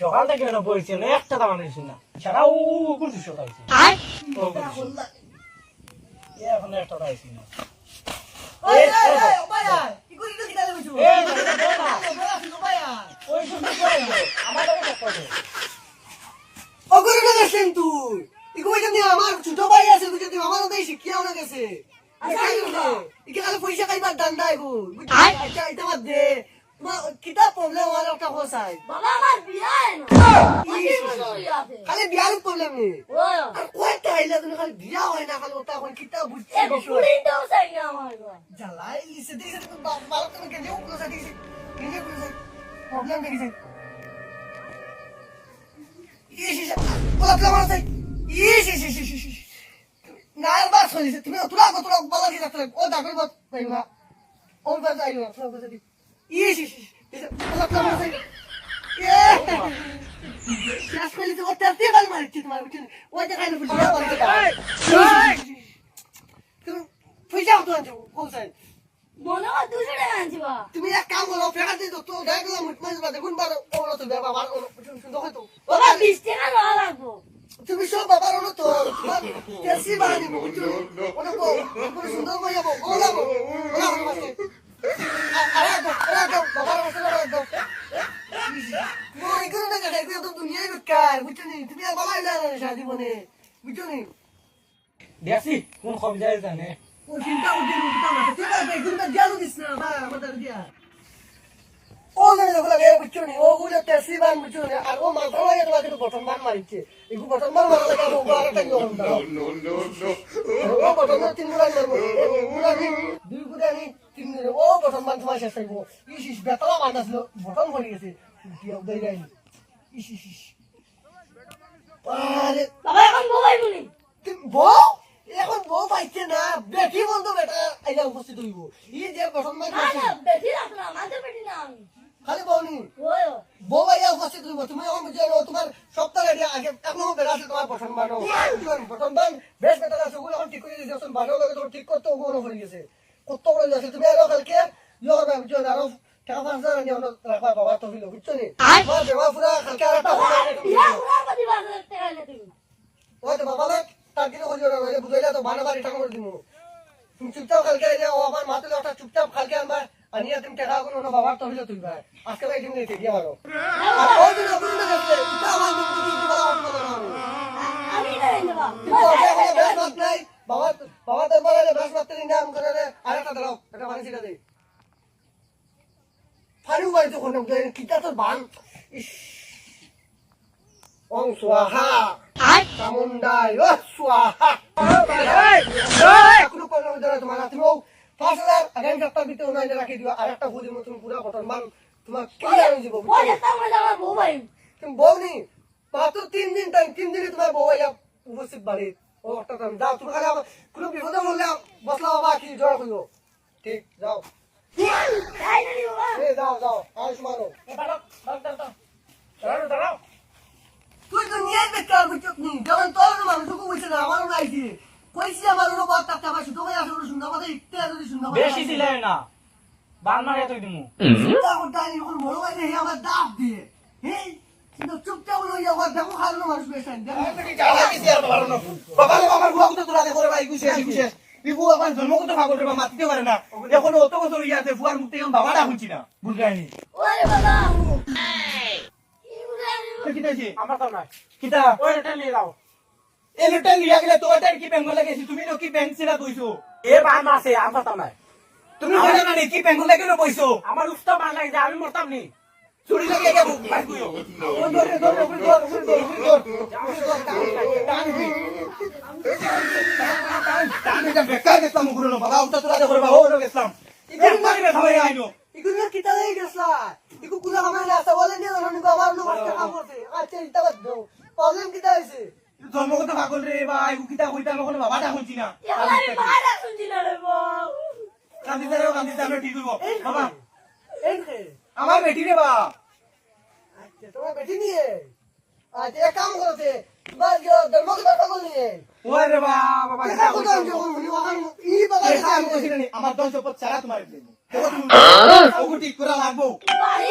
সকাল থেকে এটা বইছে একটা দাম আনিস না। সারা ও এখন একটা না। আমার ছোট ভাই আছে আমার শিখিয়াও না গেছে। পয়সা খাইবার দান্দা এগো আচ্ছা এটা বাদ দে। কিতা প্রবলেম একটা বাবা আমার বিয়া না? খালি বিয়ার প্রবলেম আর তুমি খালি বিয়া হয় না খালি ওটা এখন কিতা বুঝছি এ কুড়িটাও চাই না আমার জ্বালাই লিসে দিছে তুমি ভালো তুমি কেন উপরে সাথে দিছে কেন উপরে প্রবলেম বলা সাই ইস ইস না আর বাস হইছে তুমি বলা কি ও দাগল বাত বাস আইলো দিতে তুমি এক কাম করো, ফেরত দিয়ে তো দেখ কোন বার তো বাবা বার সুন্দর হয়তো বাবা বিশ টাকা নেওয়া লাগবো তুমি সব বাবার ওরা তো কেসি বাড়া ওটা সুন্দর করে যাব ওরা আমার কাছে আরে দাও আরে দাও বাবার কাছে আরে দাও মো ইকো না কাটে ইকো তো দুনিয়া বেকার বুঝছ নি তুমি আর বাবা ইলা না শাদি বনে বুঝছ নি যায় জানে। ও বুঝছ নি ও গুলো তেসি বান বুঝছ নি আর ও মাথা লাগে তোমাকে তো বটন বান মারিছে। ইকু বটন বান মারা লাগে ও আরেকটা নিয়ম দাও? ও বটন তিন মারবো। দুই গুড়ানি ও বটন বান তোমার শেষ থাকব ইস ইস বেতলা বাঁধাছিল বটন পড়ে গেছে। দিয়া দেই যাই ইস ইস ইস। বাবা এখন মোবাইল বলি। বউ এখন বউ পাইছে না বেটি বন্ধু বেটা আইলা উপস্থিত হইব। ই যে বটন বান না না বেশি রাখলাম আমাদের বেটি না খালি বউনি বউ আইয়া উপস্থিত হইব তুমি এখন বুঝে নাও তোমার সপ্তাহে আগে আগে এখন বেলা আছে তোমার বানো বটন বান বেশ বেটা আছে ওগুলো এখন ঠিক করে দিয়েছে বানো লাগে তোমার ঠিক করতে ওগুলো হয়ে গেছে। কত করে যাচ্ছে তুমি আরও কালকে হবে বুঝছ না আরও টাকা পাঁচ হাজার আমরা রাখবা বাবা তো হইল বুঝছ নি? পুরা কালকে আর একটা তো তার কিছু হইল না তো? বানা বাড়ি করে দিব। তুমি চুপচাপ কালকে ও আমার মাথা একটা চুপচাপ কালকে আনবা আনিয়া তুমি টাকা কোনো না বাবার তো হইল তুই ভাই আজকে ভাই তুমি দেখে গিয়ে মারো। আর ওই দিন আপনি না গেছে এটা আমার দিন দিদি দিবা আমার কথা না আমি নাই নেবা কিন্তু আগে এখন বেশ মাত নাই। বাবা বাবা তোর বলে বেশ মাত নিয়ে নাম করে রে আরেকটা দাও এটা মানে সেটা দে। ফারু বাড়ি তো কোনো কিটা তোর বান? ইস। ওং স্বাহা চামুন্ডাই ও স্বাহা। কোনো কোনো ধরে তোমার তুমি ও পাঁচ হাজার আগামী সপ্তাহ ভিতরে ওনাই রাখি দিও আর একটা ভুদির মতন পুরা বটন মান তোমার না আমার মোবাইল তুমি বউ নি মাত্র তিন দিন টাইম তিন দিনে তোমার বউ আইয়া উপস্থিত বাড়ি। ও একটা টাইম যাও তুমি খালি আমার কোনো বিপদে বললে বসলা বাবা কি জড় করিও ঠিক যাও। যাও যাও আয়ুষ মানো দাঁড়াও দাঁড়াও দাঁড়াও। তুই তো নিয়ে বেকার বুঝছ নি যেমন তোর মানুষ তোকে বলছে না আমারও নাইছি কইছি আমার ওর বাদ থাকতে আমার শুধু ভাই আসলে সুন্দর কথা ইত্তে যদি সুন্দর কথা বেশি দিলে না বান মারে তুই দিমু। চিন্তা করতে এখন বড় ভাই দেখে আমার দাব দিয়ে। কিন্তু চুপচাপ লই যাও আর দেখো খালো মানুষ বেশ বাবারে বাবার বুয়া কুতো তোরা দেখো ভাই গুছে গুছে। বিবু আমার জন্মগত ভাগল রে মাতিতে পারে না। এখন অত বছর ইয়াতে ফুয়ার মুক্তি এখন বাবাটা শুনছি না। বুঝলাইনি ওরে বাবা! আমার তো নাই কিতা ওই এটা নিয়ে যাও এই লুটেন লিয়া গেলে তোর টাইম কি বেঙ্গল লাগেছি তুমি তো কি ব্যাংক ছিলা কইছো এ বান আছে আমার তো নাই তুমি কইলা না কি বেঙ্গল লাগে না কইছো আমার উস্তা বান লাগে যে আমি মরতাম নি চুরি লাগে কে ভাই কইও ও ধরে ধরে উপরে ধর উপরে ধর উপরে ধর টানি যা বেকার গেছলাম গুরু বাবা উঠা তোরা দেখো রে বাবা ও গেছলাম ইকন মারি বে খাওয়াই আইনো ইগুলো কিতা হয়ে গেছলা ইগু কুলা আমার রাস্তা বলে নিয়ে জানো নিগো আমার লোক আজকে কাম করতে আচ্ছা ইতা বাদ দাও প্রবলেম কিতা হইছে জন্মগত ভাগল রে ভাই কিতা কইতা এখন বাবাটা শুনছি না। এখন শুনছি না রে বাবা কান্দিতে রে কান্দিতে আমরা ঠিক হইব। বাবা। আমার বেটি রে বা আচ্ছা তোমার বেটি নিয়ে? আচ্ছা এক কাম করতে বাল গো ধর্ম কথা বলি ওই রে বাবা এটা কথা আমি যখন বলি ওখান ই বাবা না আমার দশ সম্পদ ছাড়া তোমার দেব ঠিক করা লাগবো? বাড়ি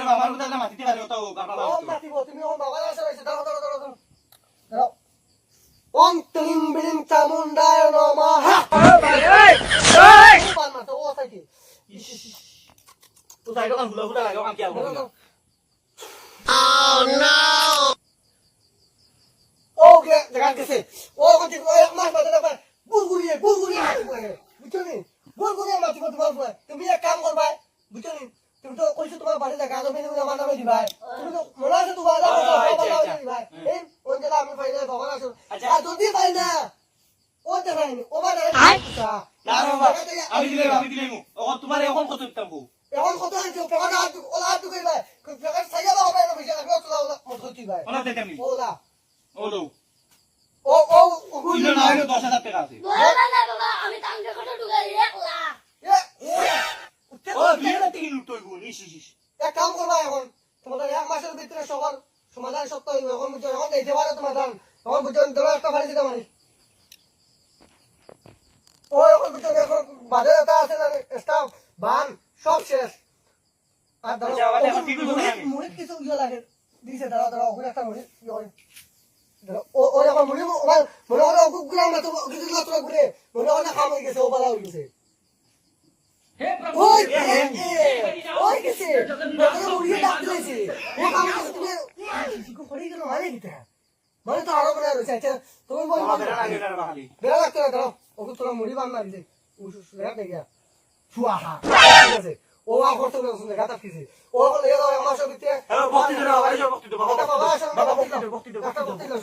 নামু ডাক্তার না বাবা আমার কথা না মাতিতে পারে ওটা ও গাবলা ওম মাতিব তুমি ওম বাবা আসলে আইসু দাঁড়াও দাঁড়াও দাঁড়াও দাঁড়াও ওম ত্রিং বিলিং চামুন্ডায় নমঃ পান মাতো ও সাইকে তো সাইডো কান হুলা হুলা লাগা কাম কি আবো ওকে জায়গা গেছে ও কোটি ও মাস বাদে না বুলগুড়িয়ে বুলগুড়িয়ে বুঝছ নি বুলগুড়িয়ে মাতিব তোমার বয় তুমি এক কাম করবা বুঝছ নি তুমি তো কইছো তোমার বাড়ি জায়গা তো মেনে আমার নামে দিবা তুমি তো মনে আছে তোমার নামে দিবা এই ওই জায়গা আমি পাইলে বাবা আছে। আর যদি পাই না ও দেখাইনি ও মানে আমি দিলে আমি দিলে ও তোমার এখন কত দিতাম বউ এখন কত হয়েছে পেকাটা হাত ওলা হাত কইবা পেকাটা সাইয়া বাবা না বিজা লাগল তোলা ওলা মত হচ্ছি ভাই ওনা দিতাম নি ওলা ও ও ও ও না হইল 10000 টাকা আছে। না না বাবা আমি তাঙ্গে কত ঢুকাই এক লাখ ও বিয়ে না তিন লুটই গো ইস ইস এক কাম করবা এখন তোমাদের এক মাসের ভিতরে সবার সমাধান সত্য হইব। এখন বুঝছ এখন দিতে পারো সমাধান। এখন বুঝছ তোমার একটা ফাড়ি দিতে পারি। ও এখন বুঝছ এখন বাজারে একটা আছে না স্টাফ বান সব শেষ। আর ধরো আবার এখন কি করব মুড়ি- কিছু ইয়ে লাগে। দিছে দাঁড়া দাঁড়া ওখানে একটা মুড়ি ধরো, ও ও এখন মুড়ি মনে তো কিছু ঘুরে মনে না খাম হয়ে গেছে ও বালা হয়ে গেছে। ওই ওই ও হয়ে তুমি গেল মানে মানে তো? আরও রয়েছে। আচ্ছা তুমি বল। বেড়া লাগে না বাবা বেড়া লাগতো না দাঁড়াও। ওকে তোরা মুড়ি বান মারি দে উস উস লেখা দেখে ফুয়াহা ঠিক আছে? ও আ করতে না শুনে গাতা ফিসে। ও এখন লেগে দাও আমার সব হ্যাঁ বক্তি দাও বাবা বক্তি দাও বাবা বাবা বক্তি দাও। বাবা বাবা বক্তি দাও বক্তি দাও বক্তি দাও